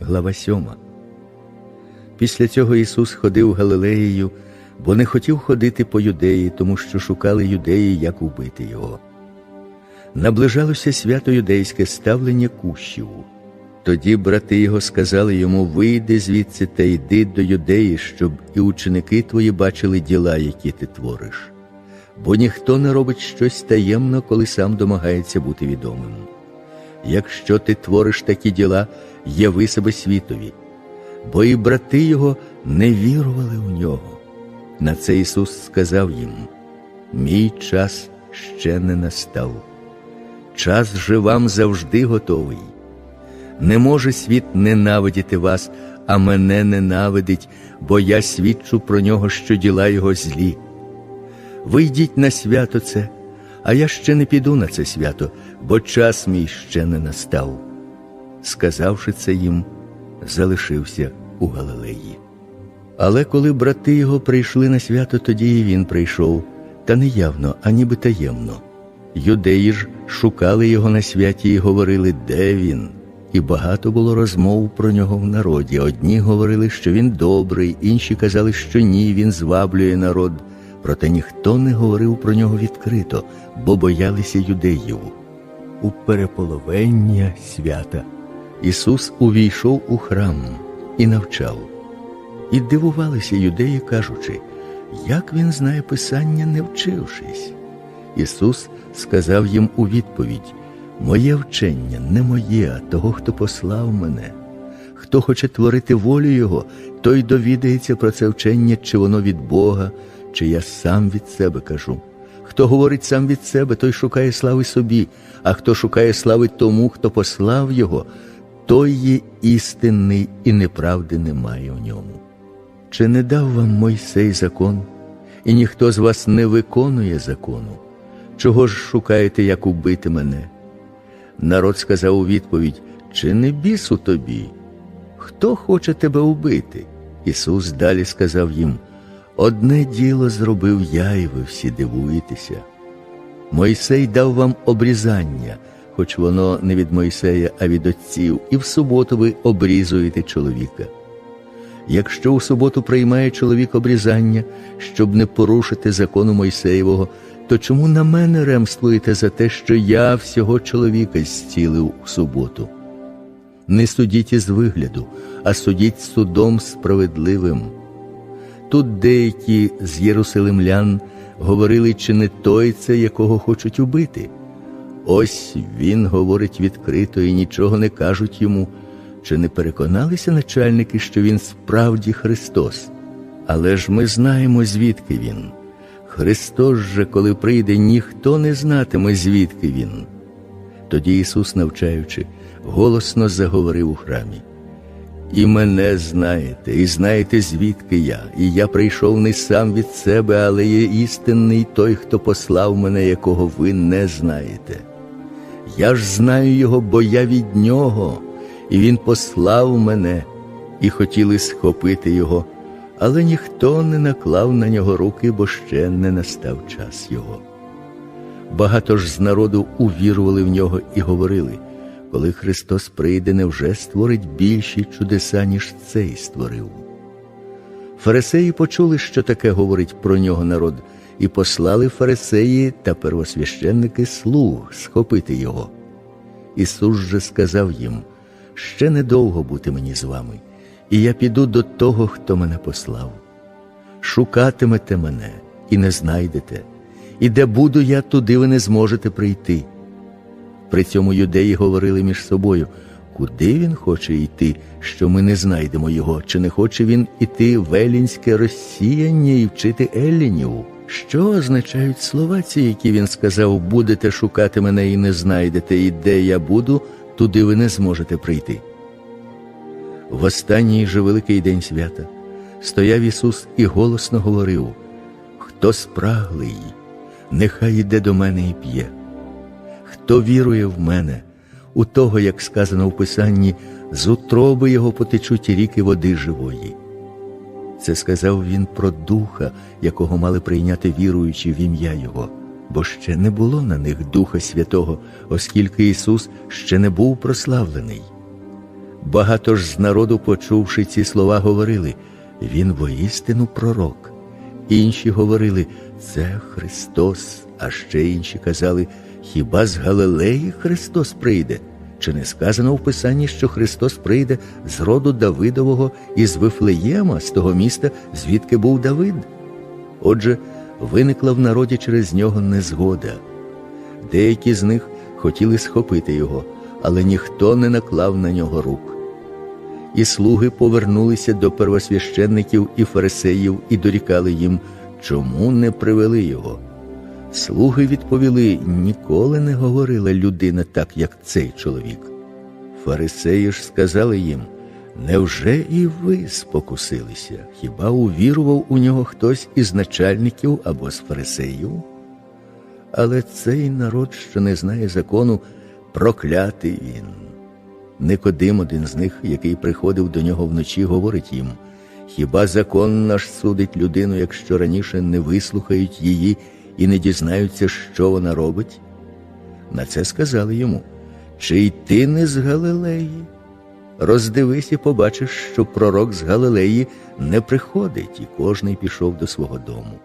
Глава 7. Після цього Ісус ходив Галилеєю, бо не хотів ходити по юдеї, тому що шукали юдеї, як убити його. Наближалося свято юдейське ставлення кущів. Тоді брати його сказали йому: Вийди звідси та йди до юдеї, щоб і ученики твої бачили діла, які ти твориш. Бо ніхто не робить щось таємно, коли сам домагається бути відомим. Якщо ти твориш такі діла, яви себе світові, бо і брати його не вірували у нього. На це Ісус сказав їм: Мій час ще не настав. Час же вам завжди готовий. Не може світ ненавидіти вас, а мене ненавидить, бо я свідчу про нього, що діла його злі. Ви йдіть на свято це, а я ще не піду на це свято, бо час мій ще не настав. Сказавши це їм, залишився у Галилеї. Але коли брати його прийшли на свято, тоді і він прийшов, та не явно, а ніби таємно. Юдеї ж шукали його на святі і говорили, де він. І багато було розмов про нього в народі. Одні говорили, що він добрий, інші казали, що ні, він зваблює народ. Проте ніхто не говорив про нього відкрито, бо боялися юдеїв. У переполовення свята Ісус увійшов у храм і навчав. І дивувалися юдеї, кажучи, як він знає Писання, не вчившись. Ісус сказав їм у відповідь: Моє вчення не моє, а того, хто послав мене. Хто хоче творити волю Його, той довідається про це вчення, чи воно від Бога, чи я сам від себе кажу. Хто говорить сам від себе, той шукає слави собі, а хто шукає слави тому, хто послав Його, той є істинний і неправди немає в ньому. Чи не дав вам Мойсей закон, і ніхто з вас не виконує закону? Чого ж шукаєте, як убити мене? Народ сказав у відповідь: Чи не біс у тобі? Хто хоче тебе убити? Ісус далі сказав їм: Одне діло зробив я, і ви всі дивуєтеся. Мойсей дав вам обрізання, хоч воно не від Мойсея, а від отців, і в суботу ви обрізуєте чоловіка. Якщо у суботу приймає чоловік обрізання, щоб не порушити закону Мойсеєвого, то чому на мене ремствуєте за те, що я всього чоловіка зцілив у суботу? Не судіть із вигляду, а судіть судом справедливим. Тут деякі з єрусалимлян говорили, чи не той це, якого хочуть убити. Ось він говорить відкрито і нічого не кажуть йому. Чи не переконалися начальники, що він справді Христос? Але ж ми знаємо, звідки він. Христос же, коли прийде, ніхто не знатиме, звідки він. Тоді Ісус, навчаючи, голосно заговорив у храмі. І мене знаєте, і знаєте, звідки я, і я прийшов не сам від себе, але є істинний той, хто послав мене, якого ви не знаєте. Я ж знаю його, бо я від нього, і він послав мене, і хотіли схопити його, але ніхто не наклав на нього руки, бо ще не настав час його. Багато ж з народу увірували в нього і говорили коли Христос прийде, невже створить більші чудеса, ніж цей створив. Фарисеї почули, що таке говорить про нього народ, і послали фарисеї та первосвященники слуг схопити його. Ісус же сказав їм: ще недовго бути мені з вами, і я піду до того, хто мене послав. Шукатимете мене і не знайдете, і де буду я, туди ви не зможете прийти. При цьому юдеї говорили між собою, куди він хоче йти, що ми не знайдемо його, чи не хоче він іти в елінське розсіяння і вчити еллінів? Що означають слова ці, які він сказав, будете шукати мене і не знайдете, і де я буду, туди ви не зможете прийти. В останній же великий день свята стояв Ісус і голосно говорив: Хто спраглий, нехай йде до мене і п'є. Хто вірує в мене, у того, як сказано в Писанні, з утроби його потечуть ріки води живої. Це сказав він про духа, якого мали прийняти віруючи в ім'я Його, бо ще не було на них Духа Святого, оскільки Ісус ще не був прославлений. Багато ж з народу, почувши ці слова, говорили Він воістину пророк. Інші говорили Це Христос, а ще інші казали Хіба з Галилеї Христос прийде? Чи не сказано в Писанні, що Христос прийде з роду Давидового із Вифлеєма, з того міста, звідки був Давид? Отже, виникла в народі через нього незгода. Деякі з них хотіли схопити його, але ніхто не наклав на нього рук. І слуги повернулися до первосвященників і фарисеїв і дорікали їм, чому не привели його. Слуги відповіли: ніколи не говорила людина так, як цей чоловік. Фарисеї ж сказали їм: Невже і ви спокусилися? Хіба увірував у нього хтось із начальників або з фарисеїв? Але цей народ, що не знає закону, проклятий він. Никодим, один з них, який приходив до нього вночі, говорить їм: Хіба закон наш судить людину, якщо раніше не вислухають її і не дізнаються, що вона робить? На це сказали йому: Чи й ти не з Галилеї? Роздивись і побачиш, що пророк з Галилеї не приходить, і кожний пішов до свого дому.